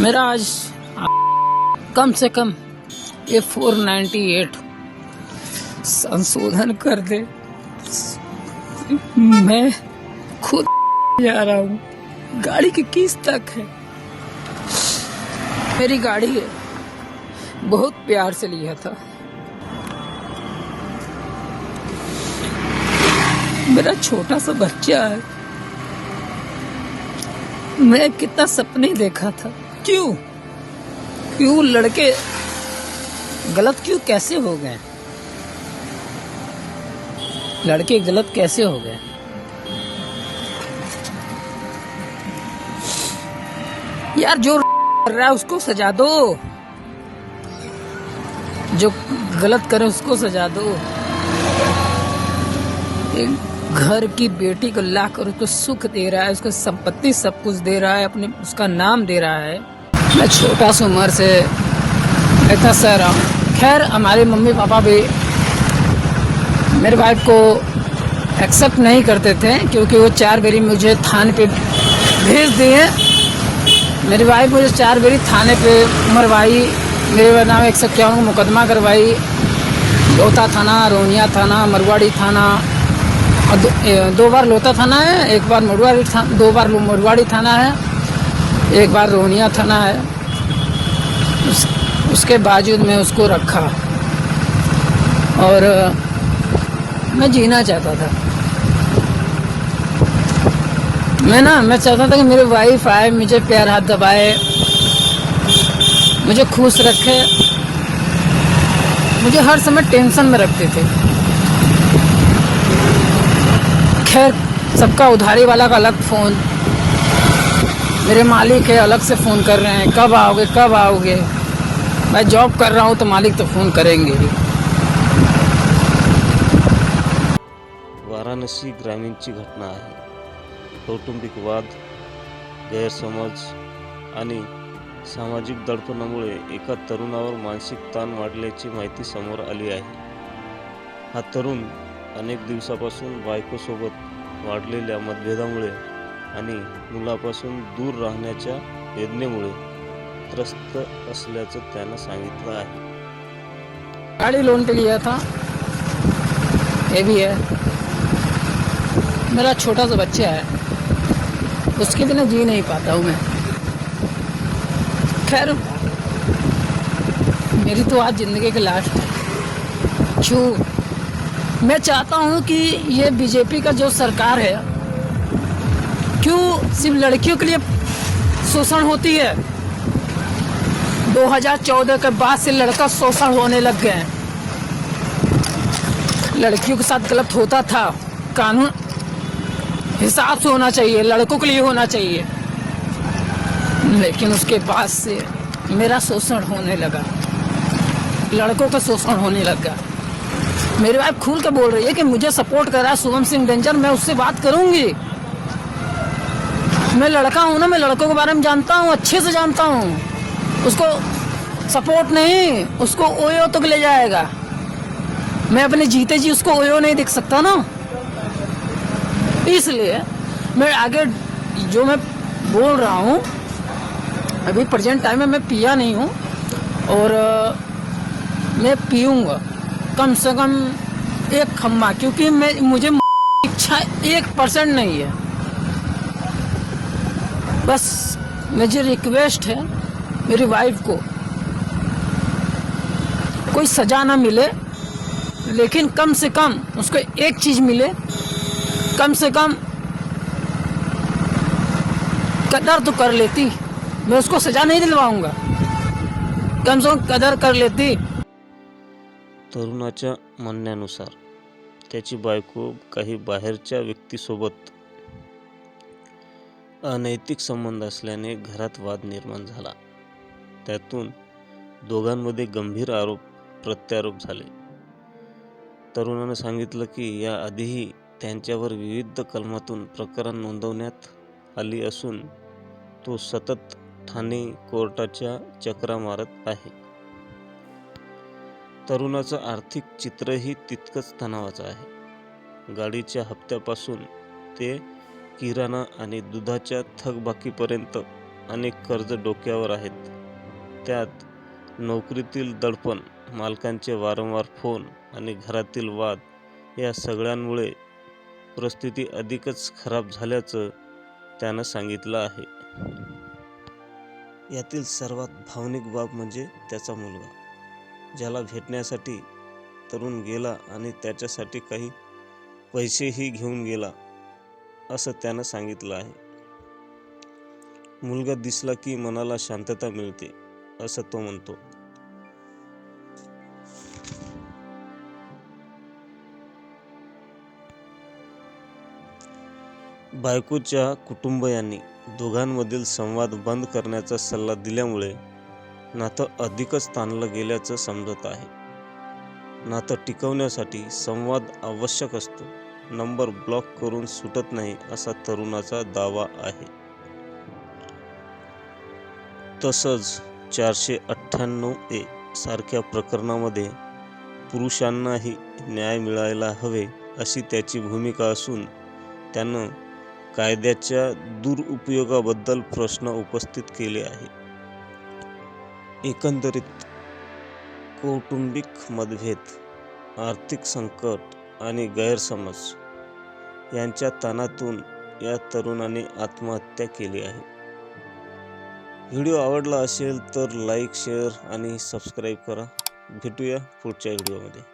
मेरा आज कम से कम ये फोर नाइन्टी एट संशोधन कर दे। मैं खुद जा रहा हूँ। गाड़ी की किस तक है। मेरी गाड़ी है। बहुत प्यार से लिया था। मेरा छोटा सा बच्चा है। मैं कितना सपने देखा था। क्यों? क्यों लड़के गलत क्यों कैसे हो गए? लड़के गलत कैसे हो गए? यार जो कर रहा है उसको सजा दो। जो गलत करे उसको सजा दो। एक घर की बेटी को ला कर उसको सुख दे रहा है, उसको संपत्ति सब कुछ दे रहा है, अपने उसका नाम दे रहा है। मैं छोटा सा उम्र से इतना सह रहा हूँ। खैर हमारे मम्मी पापा भी मेरे वाइफ को एक्सेप्ट नहीं करते थे क्योंकि वो चार बेरी मुझे थाने पे भेज दिए। मेरी वाइफ मुझे चार बेरी थाने पे मरवाई। मेरे नाम एक सौ इक्यावन को मुकदमा करवाई। लोता थाना रोनिया थाना मरवाड़ी थाना। और दो, दो बार लोता थाना है एक बार मरवाड़ी थाना दो बार मरवाड़ी थाना है। एक बार रोनिया थाना है उस, उसके बावजूद मैं उसको रखा। और मैं जीना चाहता था। मैं ना मैं चाहता था कि मेरी वाइफ आए मुझे प्यार हाथ दबाए मुझे खुश रखे। मुझे हर समय टेंशन में रखते थे। खैर सबका उधारी वाला का अलग फ़ोन मेरे मालिक है अलग से फ़ोन कर रहे हैं। कब आओगे कब आओगे? मैं जॉब कर रहा हूँ तो मालिक तो फ़ोन करेंगे। ही वाराणसी ग्रामीणची घटना आहे. कौटुंबिक वाद गैरसमज आणि सामाजिक दडपणामुळे एका तरुणावर मानसिक ताण वाढल्याची माहिती समोर आली आहे. हा तरुण अनेक दिवसापासून बायकोसोबत वाढलेल्या मतभेदामुळे आणि मुलापासून दूर राहण्याच्या वेदनेमुळे त्रस्त असल्याचं त्यानं सांगितलं आहे. गाड़ी लोन पे लिया था ये भी है मेरा छोटा सा बच्चा है. उसके बिना जी नहीं पाता हूँ मैं. खैर, मेरी तो आज ज़िंदगी की लास्ट है। छू। मैं चाहता हूँ कि ये बीजेपी का जो सरकार है क्यों सिर्फ़ लड़कियों के लिए शोषण होती है? 2014 के बाद से लड़का शोषण होने लग गए हैं। लड़कियों के साथ गलत होता था। कानून हिसाब से होना चाहिए, लड़कों के लिए होना चाहिए। लेकिन उसके बाद से मेरा शोषण होने लगा। लड़कों का शोषण होने लगा मेरी वाइफ खुल के बोल रही है कि मुझे सपोर्ट कर रहा है शुभम सिंह डेंजर, मैं उससे बात करूँगी। मैं लड़का हूँ ना, मैं लड़कों के बारे में जानता हूँ, अच्छे से जानता हूँ। उसको सपोर्ट नहीं, उसको ओयो तक ले जाएगा। मैं अपने जीते जी उसको ओयो नहीं देख सकता ना। इसलिए मैं आगे जो मैं बोल रहा हूँ, अभी प्रेजेंट टाइम में मैं पिया नहीं हूँ, और, मैं पीऊँगा। कम से कम एक खम्मा, क्योंकि मैं, मुझे इच्छा एक परसेंट नहीं है। बस मुझे रिक्वेस्ट है मेरी वाइफ को। कोई सजा ना मिले, लेकिन कम से कम उसको एक चीज़ मिले, कम से कम कदर तो कर लेती। मैं उसको सजा नहीं दिलवाऊँगा। कम से कम कदर कर लेती। तरुणाच्या म्हणण्यानुसार, त्याची बायको काही बाहेरच्या व्यक्तीसोबत अनैतिक संबंध असल्याने घरात वाद निर्माण झाला. त्यातून दोघांमध्ये गंभीर आरोप प्रत्यारोप झाले. तरुणानं सांगितलं की याआधीही त्यांच्यावर विविध कलमातून प्रकरण नोंदवण्यात आली असून तो सतत ठाणे कोर्टाच्या चक्रा मारत आहे. तरुणाचं आर्थिक चित्रही तितकंच तणावाचं आहे. गाडीच्या हप्त्यापासून ते किराणा आणि दुधाच्या थकबाकीपर्यंत अनेक कर्ज डोक्यावर आहेत. त्यात नोकरीतील दडपण मालकांचे वारंवार फोन आणि घरातील वाद या सगळ्यांमुळे परिस्थिती अधिकच खराब झाल्याचं त्यानं सांगितलं आहे. यातील सर्वात भावनिक बाब म्हणजे त्याचा मुलगा ज्याला भेटण्यासाठी तरुण गेला आणि त्याच्यासाठी काही पैसेही घेऊन गेला. असं त्यानं सांगितलं आहे. मुलगा दिसला की मनाला शांतता मिळते असं तो म्हणतो. बायकोच्या कुटुंबयांनी दोघांमधील संवाद बंद करण्याचा सल्ला दिल्यामुळे नातं अधिकच ताणलं गेल्याचं समजत आहे. नातं टिकवण्यासाठी संवाद आवश्यक असतो. नंबर ब्लॉक करून सुटत नाही असा तरुणाचा दावा आहे. तसंच चारशे अठ्ठ्याण्णव ए सारख्या प्रकरणामध्ये पुरुषांनाही न्याय मिळायला हवे अशी त्याची भूमिका असून त्यानं कायद्याच्या दुरुपयोगाबद्दल प्रश्न उपस्थित केले आहे एकंदरीत कौटुंबिक मतभेद आर्थिक संकट आणि गैरसमज यांच्या ताणातून या तरुणाने आत्महत्या केली आहे. व्हिडिओ आवडला असेल तर लाईक शेअर आणि सबस्क्राईब करा. भेटूया पुढच्या व्हिडिओमध्ये.